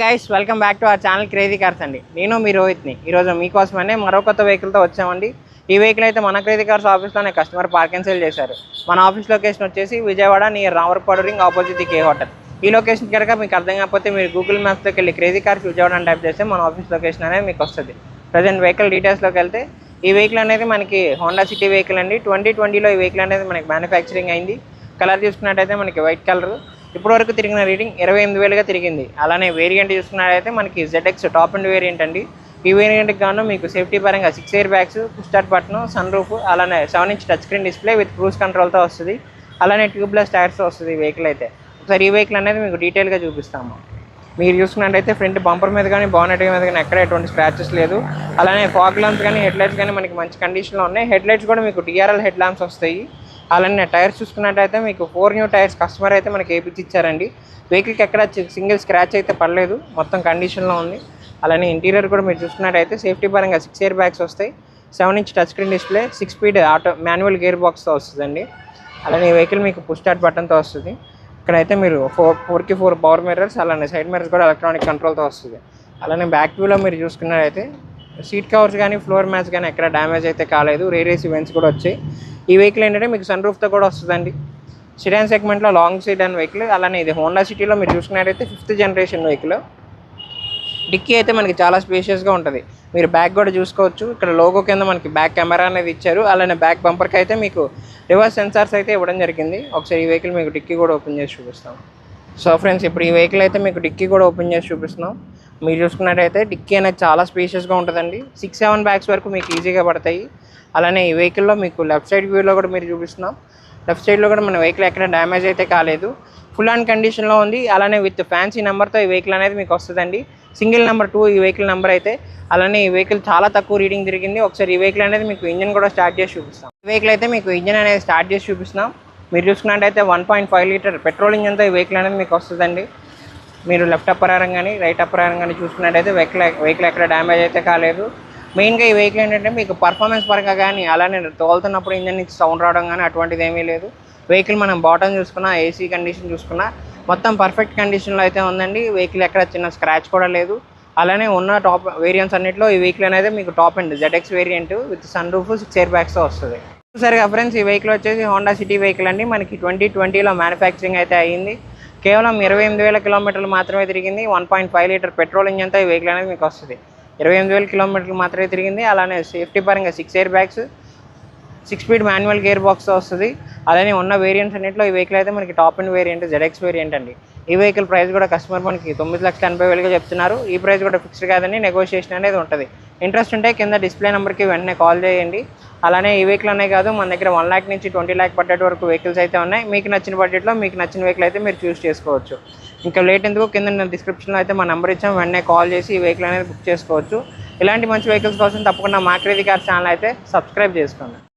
Guys welcome back to our channel crazy cars అండి. నేను మీ రోహిత్ని. ఈరోజు మీకోసమనే మరో కొత్త వెహికల్తో వచ్చామండి. ఈ వెహికల్ అయితే మన క్రేజీ కార్స్ ఆఫీస్లోనే కస్టమర్ పార్క్ అండ్ సేల్ చేశారు. మన ఆఫీస్ లొకేషన్ వచ్చేసి Vijayawada near Ramarpadu ring opposite K hotel ఈ లొకేషన్ కనుక మీకు అర్థం కాకపోతే మీరు గూగుల్ మ్యాప్స్లోకి వెళ్ళి క్రేజీ కార్స్ విజయవాడ అని టైప్ చేస్తే మన ఆఫీస్ లొకేషన్ అనేది మీకు వస్తుంది. ప్రజెంట్ వెహికల్ డీటెయిల్స్లోకి వెళ్తే ఈ వెహికల్ అనేది మనకి హోండా సిటీ వెహికల్ అండి. ట్వంటీ ట్వంటీలో ఈ వెహికల్ అనేది మనకి మ్యానుఫ్యాక్చరింగ్ అయింది. కలర్ చూసుకున్నట్టయితే మనకి వైట్ కలర్ ఇప్పటివరకు తిరిగిన రీడింగ్ ఇరవై ఎనిమిది వేలుగా తిరిగింది. అలానే వేరియంట్ చూసుకున్నట్టయితే మనకి జెడ్ఎక్స్ టాప్ అండ్ వేరియంట్ అండి. ఈ వేరియంట్కి గాను మీకు సేఫ్టీ పరంగా six air bags start button sun roof అలానే seven inch touch screen display with cruise కంట్రోల్తో వస్తుంది. అలానే ట్యూబ్లెస్ టైర్స్ వస్తుంది ఈ వెహికల్ అయితే. ఒకసారి ఈ వెహికల్ అనేది మీకు డీటెయిల్గా చూపిస్తాము. మీరు చూసుకున్నట్టయితే ఫ్రంట్ బంపర్ మీద కానీ బానెట్ మీద కానీ ఎక్కడ ఎటువంటి స్క్రాచెస్ లేదు. అలానే ఫాగ్ ల్యాంప్స్ కానీ హెడ్ లైట్స్ కానీ మనకి మంచి కండిషన్లో ఉన్నాయి. హెడ్ లైట్స్ కూడా మీకు డిఆర్ఎల్ హెడ్ ల్యాంప్స్ వస్తాయి. అలానే టైర్స్ చూసుకున్నట్టయితే మీకు ఫోర్ న్యూ టైర్స్ కస్టమర్ అయితే మనకి వేపించి ఇచ్చారండి వెహికల్కి ఎక్కడ సింగిల్ స్క్రాచ్ అయితే పడలేదు. మొత్తం కండిషన్లో ఉంది. అలానే ఇంటీరియర్ కూడా మీరు చూసుకున్నట్టయితే సేఫ్టీ పరంగా సిక్స్ ఇయర్ బ్యాగ్స్ వస్తాయి. Seven inch touch screen display six speed auto manual gear బాక్స్తో వస్తుందండి. అలానే ఈ వెహికల్ మీకు పుష్ స్టార్ట్ బటన్తో వస్తుంది. ఇక్కడైతే మీరు ఫోర్ ఫోర్కి ఫోర్ పవర్ మిర్రర్స్ అలానే సైడ్ మిర్రర్స్ కూడా ఎలక్ట్రానిక్ కంట్రోల్తో వస్తుంది. అలానే బ్యాక్ వ్యూలో మీరు చూసుకున్నట్టయితే సీట్ కవర్స్ కానీ ఫ్లోర్ మ్యాచ్ కానీ ఎక్కడ డ్యామేజ్ అయితే కాలేదు. రేరేస్ ఈవెంట్స్ కూడా వచ్చాయి. ఈ వెహికల్ ఏంటంటే మీకు సన్ రూఫ్తో కూడా వస్తుందండి. సిడాన్ సెగ్మెంట్లో లాంగ్ సిడాన్ వెహికల్ అలానే ఇది హోండా సిటీలో మీరు చూసుకున్నట్టయితే ఫిఫ్త్ జనరేషన్ వెహికల్ డిక్కీ అయితే మనకి చాలా స్పేషియస్గా ఉంటుంది. మీరు బ్యాక్ కూడా చూసుకోవచ్చు. ఇక్కడ లోగో కింద మనకి బ్యాక్ కెమెరా అనేది ఇచ్చారు. అలానే బ్యాక్ బంపర్కి అయితే మీకు రివర్స్ సెన్సార్స్ అయితే ఇవ్వడం జరిగింది. ఒకసారి ఈ వెహికల్ మీకు డిక్కీ కూడా ఓపెన్ చేసి చూపిస్తాం. సో ఫ్రెండ్స్ ఇప్పుడు ఈ వెహికల్ అయితే మీకు డిక్కీ కూడా ఓపెన్ చేసి చూపిస్తున్నాం. మీరు చూసుకున్నట్టయితే డిక్కీ అనేది చాలా స్పేషియస్గా ఉంటుందండి. సిక్స్ సెవెన్ బ్యాగ్స్ వరకు మీకు ఈజీగా పడతాయి. అలానే ఈ వెహికల్లో మీకు లెఫ్ట్ సైడ్ వ్యూలో కూడా మీరు చూపిస్తున్నాం. లెఫ్ట్ సైడ్లో కూడా మన వెహికల్ ఎక్కడ డ్యామేజ్ అయితే కాలేదు. ఫుల్ అండ్ కండిషన్లో ఉంది. అలానే విత్ ఫ్యాన్సీ నెంబర్తో ఈ వెహికల్ అనేది మీకు వస్తుందండి. సింగిల్ నెంబర్ టూ ఈ వెహికల్ నెంబర్ అయితే. అలానే ఈ వెహికల్ చాలా తక్కువ రీడింగ్ తిరిగింది. ఒకసారి ఈ వెహికల్ అనేది మీకు ఇంజన్ కూడా స్టార్ట్ చేసి చూపిస్తాం. ఈ వెహికల్ అయితే మీకు ఇంజన్ అనేది స్టార్ట్ చేసి చూపిస్తున్నాం. మీరు చూసుకున్నట్టయితే one point five litre petrol ఇంజన్తో ఈ వెహికల్ అనేది మీకు వస్తుందండి. మీరు లెఫ్ట్ అప్పరారం కానీ రైట్ అప్పరారం కానీ చూసుకున్నట్టయితే వెహికల్ వెహికల్ ఎక్కడ డ్యామేజ్ అయితే కాలేదు. మెయిన్గా ఈ వెహికల్ ఏంటంటే మీకు పర్ఫార్మెన్స్ పరంగా కానీ అలానే తోలుతున్నప్పుడు ఇంజన్ నుంచి సౌండ్ రావడం కానీ అటువంటిది ఏమీ లేదు. వెహికల్ మనం బాటమ్ చూసుకున్నా ఏసీ కండిషన్ చూసుకున్నా మొత్తం పర్ఫెక్ట్ కండిషన్లో అయితే ఉందండి. వెహికల్ ఎక్కడ చిన్న స్క్రాచ్ కూడా లేదు. అలానే ఉన్న టాప్ వేరియంట్స్ అన్నింటిలో ఈ వెహికల్ అనేది మీకు top end ZX variant with sun roof six air బ్యాగ్స్తో వస్తుంది. సరిగా ఫ్రెండ్స్ ఈ వెహికల్ వచ్చేసి హోండా సిటీ వెహికల్ అండి. మనకి ట్వంటీ ట్వంటీలో మ్యానుఫ్యాక్చరింగ్ అయితే అయ్యింది కేవలం ఇరవై ఎనిమిది వేల కిలోమీటర్లు మాత్రమే తిరిగింది. One point five litre petrol ఇంజన్తో ఈ వెహికల్ అనేది మీకు వస్తుంది. ఇరవై ఎనిమిది వేల కిలోమీటర్లు మాత్రమే తిరిగింది. అలానే సేఫ్టీ పరంగా six air bags six speed manual gear బాక్స్తో వస్తుంది. అలానే ఉన్న వేరియంట్స్ అన్నింటిలో ఈ వెహికల్ అయితే మనకి top end variant ZX variant అండి. ఈ వెహికల్ ప్రైస్ కూడా కస్టమర్ మనకి తొమ్మిది లక్షల ఎనభై వేలుగా చెప్తున్నారు. ఈ ప్రైస్ కూడా ఫిక్స్డ్ కాదని నెగోషియేషన్ అనేది ఉంటుంది. ఇంట్రెస్ట్ ఉంటే కింద డిస్ప్లే నెంబర్కి వెంటనే కాల్ చేయండి. అలానే ఈ వెహికల్ అనే కాదు మన దగ్గర వన్ ల్యాక్ నుంచి ట్వంటీ ల్యాక్ బడ్జెట్ వరకు వెహికల్స్ అయితే ఉన్నాయి. మీకు నచ్చిన బడ్జెట్లో మీకు నచ్చిన వెహికల్ అయితే మీరు చూస్ చేసుకోవచ్చు. ఇంకా లేట్ ఎందుకు? కింద డిస్క్రిప్షన్లో అయితే మా నెంబర్ ఇచ్చాం. వెంటనే కాల్ చేసి ఈ వెహికల్ అనేది బుక్ చేసుకోవచ్చు. ఇలాంటి మంచి వెహికల్స్ కోసం తప్పకుండా మా కార్ ఛానల్ అయితే సబ్స్క్రైబ్ చేసుకోండి.